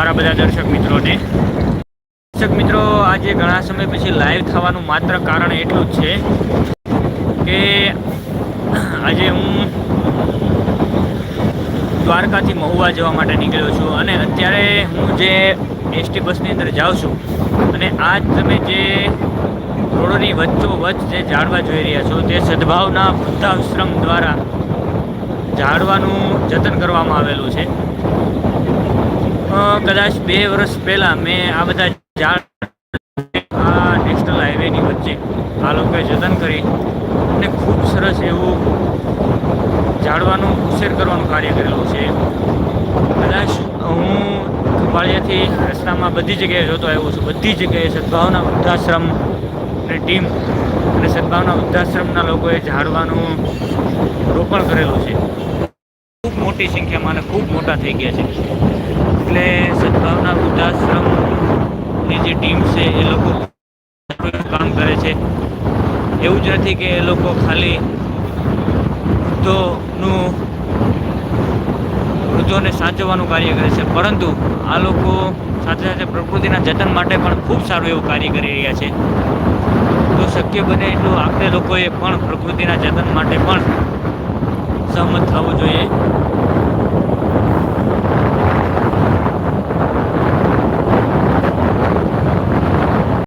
મારા બધા દર્શક મિત્રોને. દર્શક મિત્રો, આજે ઘણા સમય પછી લાઈવ થવાનું માત્ર કારણ એટલું જ છે કે આજે હું દ્વારકાથી મહુવા જવા માટે નીકળ્યો છું અને અત્યારે હું જે એસટી બસની અંદર જાઉં છું અને આજ તમે જે રોડની વચ્ચો વચ્ચ જે ઝાડવા જોઈ રહ્યા છો તે સદભાવના વૃદ્ધાશ્રમ દ્વારા જાળવાનું જતન કરવામાં આવેલું છે. કદાચ બે વર્ષ પહેલાં મેં આ બધા ઝાડ આ નેશનલ હાઈવેની વચ્ચે આ લોકોએ જતન કરી અને ખૂબ સરસ એવું ઝાડવાનું ઉછેર કરવાનું કાર્ય કરેલું છે. કદાચ હું ખંભાળિયાથી રસ્તામાં બધી જગ્યાએ જોતો આવ્યો છું. બધી જગ્યાએ સદભાવના વૃદ્ધાશ્રમ અને ટીમ અને સદભાવના વૃદ્ધાશ્રમના લોકોએ ઝાડવાનું રોપણ કરેલું છે. મોટી સંખ્યામાં અને ખૂબ મોટા થઈ ગયા છે. એટલે સદભાવના વૃદ્ધાશ્રમની જે ટીમ છે, એ લોકો કામ કરે છે. એવું જ નથી કે એ લોકો ખાલી વૃદ્ધોનું, વૃદ્ધોને સાચવવાનું કાર્ય કરે છે. પરંતુ આ લોકો સાથે સાથે પ્રકૃતિના જતન માટે પણ ખૂબ સારું એવું કાર્ય કરી રહ્યા છે. તો શક્ય બને એટલું આપણે લોકોએ પણ પ્રકૃતિના જતન માટે પણ સહમત થવું જોઈએ.